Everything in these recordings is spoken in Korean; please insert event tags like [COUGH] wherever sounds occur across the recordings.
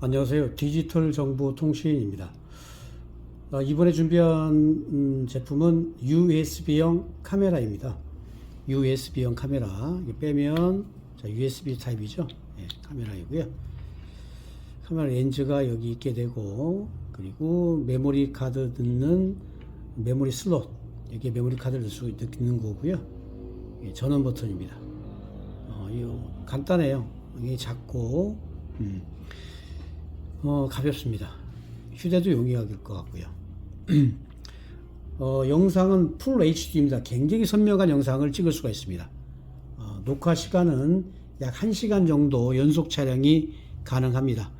안녕하세요. 디지털 정보 통신입니다. 어, 이번에 준비한 음, 제품은 USB형 카메라입니다. USB형 카메라. 빼면 자, USB 타입이죠. 예, 카메라이고요. 카메라 렌즈가 여기 있게 되고 그리고 메모리 카드 넣는 메모리 슬롯 여기에 메모리 카드를 넣을 수 있는 거고요. 예, 전원 버튼입니다. 어, 이거 간단해요. 이게 작고 음. 어, 가볍습니다. 휴대도 용이할 것 같고요. [CLEARS THROAT] 어, 영상은 풀 HD입니다. 굉장히 선명한 영상을 찍을 수가 있습니다. 어, 녹화 시간은 약 1시간 정도 연속 촬영이 가능합니다.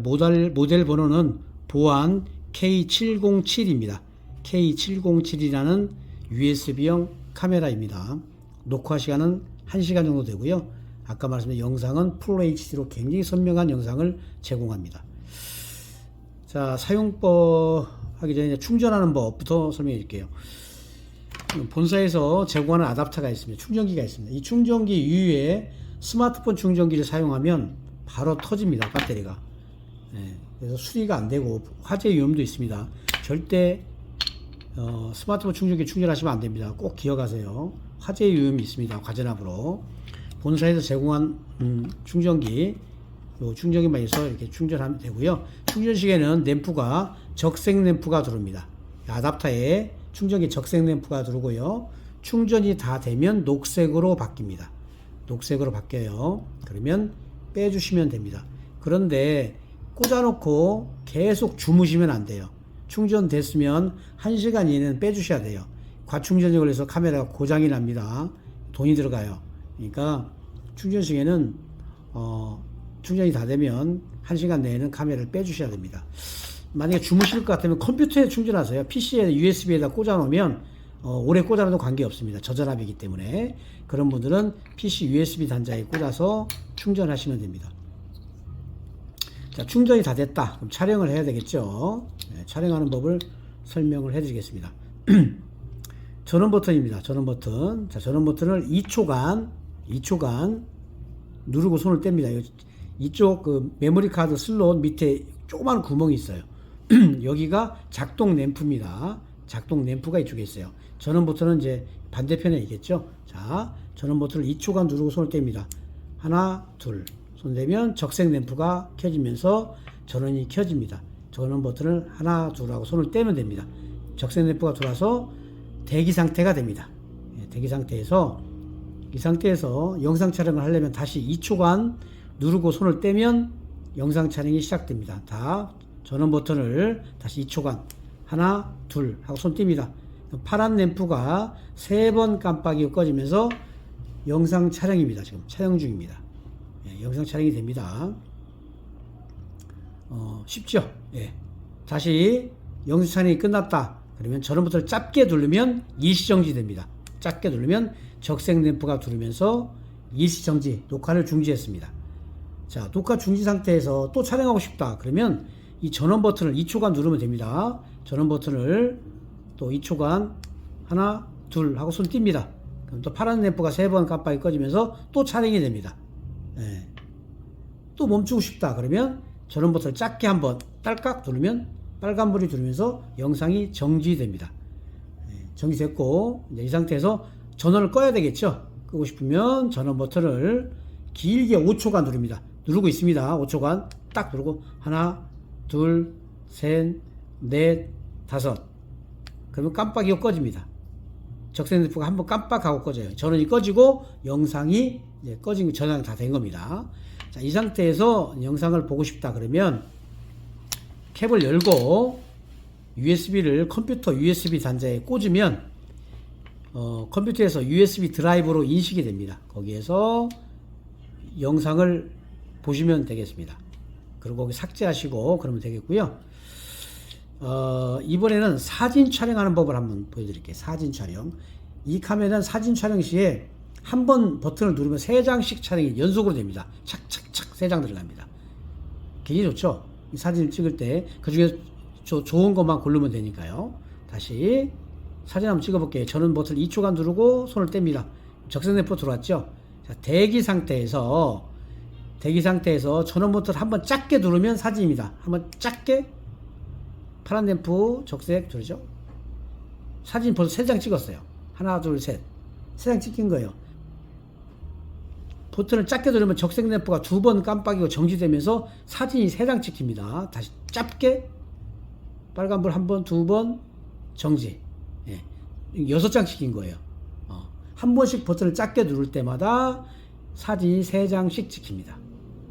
모델, 모델 번호는 보안 K707입니다. K707이라는 USB형 카메라입니다. 녹화 시간은 1시간 정도 되고요. 아까 말씀드린 영상은 풀 HD로 굉장히 선명한 영상을 제공합니다. 자, 사용법 하기 전에 충전하는 법부터 설명해 드릴게요. 본사에서 제공하는 아답터가 있습니다. 충전기가 있습니다. 이 충전기 이후에 스마트폰 충전기를 사용하면 바로 터집니다. 배터리가. 예, 그래서 수리가 안 되고 화재 위험도 있습니다. 절대 어, 스마트폰 충전기 충전하시면 안 됩니다. 꼭 기억하세요. 화재 위험이 있습니다. 과전압으로. 본사에서 제공한 음, 충전기 요 충전기만 해서 이렇게 충전하면 되고요. 충전 시에는 램프가 적색 램프가 들어옵니다. 아답터에 충전기 적색 램프가 들어오고요. 충전이 다 되면 녹색으로 바뀝니다. 녹색으로 바뀌어요. 그러면 빼주시면 됩니다. 그런데 꽂아놓고 계속 주무시면 안 돼요. 충전됐으면 1시간 이내는 빼주셔야 돼요. 과충전이 걸려서 카메라가 고장이 납니다. 돈이 들어가요. 그러니까 충전 시에는 어, 충전이 다 되면 1시간 내에는 카메라를 빼주셔야 됩니다. 만약에 주무실 것 같으면 컴퓨터에 충전하세요. PC에 USB에다 꽂아놓으면 어, 오래 꽂아놔도 관계없습니다. 저전압이기 때문에 그런 분들은 PC USB 단자에 꽂아서 충전하시면 됩니다. 자, 충전이 다 됐다. 그럼 촬영을 해야 되겠죠. 네, 촬영하는 법을 설명을 해드리겠습니다. [CLEARS THROAT] 전원 버튼입니다. 전원 버튼. 자, 전원 버튼을 2초간, 2초간 누르고 손을 뗍니다. 이쪽 그 메모리 카드 슬롯 밑에 조그만 구멍이 있어요. [CLEARS THROAT] 여기가 작동 램프입니다. 작동 램프가 이쪽에 있어요. 전원 버튼은 이제 반대편에 있겠죠. 자, 전원 버튼을 2초간 누르고 손을 뗍니다. 하나, 둘. 손 대면 적색 램프가 켜지면서 전원이 켜집니다. 전원 버튼을 하나, 둘 하고 손을 떼면 됩니다. 적색 램프가 돌아서 대기 상태가 됩니다. 예, 대기 상태에서 이 상태에서 영상 촬영을 하려면 다시 2초간 누르고 손을 떼면 영상 촬영이 시작됩니다. 다 전원 버튼을 다시 2초간 하나 둘 하고 손 뗍니다. 파란 램프가 세 번 깜빡이 꺼지면서 영상 촬영입니다. 지금 촬영 중입니다. 예, 영상 촬영이 됩니다. 어, 쉽죠? 예. 다시 영상 촬영이 끝났다. 그러면 전원 버튼을 짧게 누르면 일시정지 됩니다. 짧게 누르면 적색 램프가 두르면서 일시정지, 녹화를 중지했습니다. 자, 녹화 중지 상태에서 또 촬영하고 싶다. 그러면 이 전원 버튼을 2초간 누르면 됩니다. 전원 버튼을 또 2초간 하나, 둘 하고 손 뗍니다. 그럼 또 파란 램프가 세번 깜빡이 꺼지면서 또 촬영이 됩니다. 예. 또 멈추고 싶다. 그러면 전원 버튼을 작게 한번 딸깍 누르면 빨간불이 들으면서 영상이 정지됩니다. 예, 정지됐고 이 상태에서 전원을 꺼야 되겠죠. 끄고 싶으면 전원 버튼을 길게 5초간 누릅니다. 누르고 있습니다. 5초간 딱 누르고 하나, 둘, 셋, 넷, 다섯. 그러면 깜빡이가 꺼집니다. 적색 램프가 한번 깜빡하고 꺼져요. 전원이 꺼지고 영상이 꺼진 전환이 다된 겁니다. 자, 이 상태에서 영상을 보고 싶다 그러면 캡을 열고 USB를 컴퓨터 USB 단자에 꽂으면 어, 컴퓨터에서 USB 드라이브로 인식이 됩니다. 거기에서 영상을 보시면 되겠습니다. 그리고 거기 삭제하시고 그러면 되겠고요. 어, 이번에는 사진 촬영하는 법을 한번 보여드릴게요. 사진 촬영. 이 카메라는 사진 촬영 시에 한 번 버튼을 누르면 세 장씩 촬영이 연속으로 됩니다. 착착착 세 장 들어갑니다. 굉장히 좋죠? 이 사진을 찍을 때 그 중에 좋은 것만 고르면 되니까요. 다시 사진 한번 찍어볼게요. 저는 버튼 2초간 누르고 손을 뗍니다. 적색 램프 들어왔죠? 자, 대기 상태에서 대기 상태에서 전원 버튼을 한번 작게 누르면 사진입니다. 한번 작게 파란 램프 적색 누르죠. 사진 벌써 세장 찍었어요. 하나, 둘, 셋. 세장 찍힌 거예요. 버튼을 작게 누르면 적색 램프가 두 번 깜빡이고 정지되면서 사진이 세장 찍힙니다. 다시 짧게 빨간불 한 번, 두 번 정지. 예. 여섯 장 찍힌 거예요. 어. 한 번씩 버튼을 작게 누를 때마다 사진이 세 장씩 찍힙니다.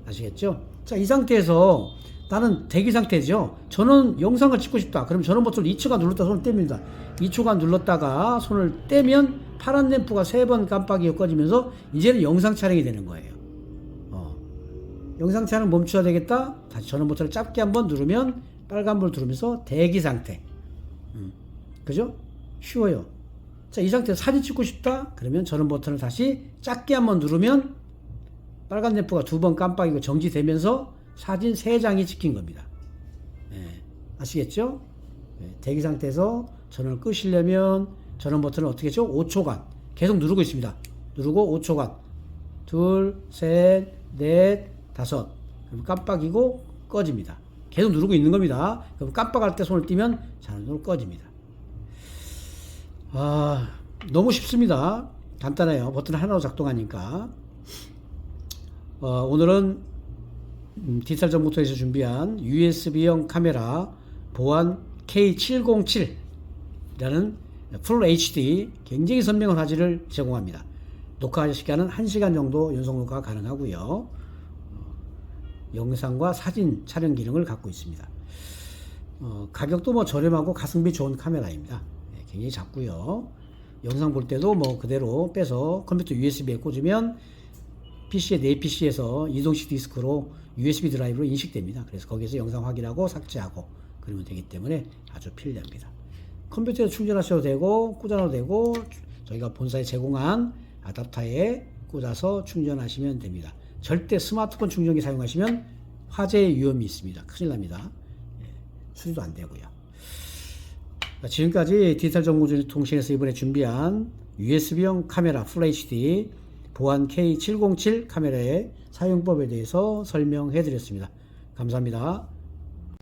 아시겠죠? 자, 이 상태에서 나는 대기 상태죠. 저는 영상을 찍고 싶다. 그럼 전원 버튼을 2초간 눌렀다 손을 뗍니다. 2초간 눌렀다가 손을 떼면 파란 램프가 세번 깜빡이가 꺼지면서 이제는 영상 촬영이 되는 거예요. 어. 영상 촬영 멈춰야 되겠다. 다시 전원 버튼을 짧게 한번 누르면 빨간불 누르면서 대기 상태. 음. 그죠? 쉬워요. 자, 이 상태에서 사진 찍고 싶다. 그러면 전원 버튼을 다시 작게 한번 누르면 빨간 램프가 두 번 깜빡이고 정지되면서 사진 세 장이 찍힌 겁니다. 예, 아시겠죠? 예, 대기 상태에서 전원을 끄시려면 전원 버튼을 어떻게 했죠? 5초간 계속 누르고 있습니다. 누르고 5초간 둘, 셋, 넷, 다섯 그럼 깜빡이고 꺼집니다. 계속 누르고 있는 겁니다. 그럼 깜빡할 때 손을 띄면 자동으로 꺼집니다. 아, 너무 쉽습니다. 간단해요. 버튼 하나로 작동하니까. 어, 오늘은 음, 디지털 정보통에서 준비한 USB형 카메라 보안 K707이라는 풀 HD 굉장히 선명한 화질을 제공합니다. 녹화 시간은 1시간 정도 연속 녹화가 가능하고요. 어, 영상과 사진 촬영 기능을 갖고 있습니다. 어, 가격도 뭐 저렴하고 가성비 좋은 카메라입니다. 네, 굉장히 작고요. 영상 볼 때도 뭐 그대로 빼서 컴퓨터 USB에 꽂으면 PC의 내 PC에서 이동식 디스크로 USB 드라이브로 인식됩니다. 그래서 거기서 영상 확인하고 삭제하고 그러면 되기 때문에 아주 편리합니다. 컴퓨터에 충전하셔도 되고 꽂아도 되고 저희가 본사에 제공한 아답터에 꽂아서 충전하시면 됩니다. 절대 스마트폰 충전기 사용하시면 화재의 위험이 있습니다. 큰일 납니다. 예, 수리도 안 되고요. 자, 지금까지 디지털 정보통신에서 이번에 준비한 USB형 카메라 풀 HD 보안 K707 카메라의 사용법에 대해서 설명해 드렸습니다. 감사합니다.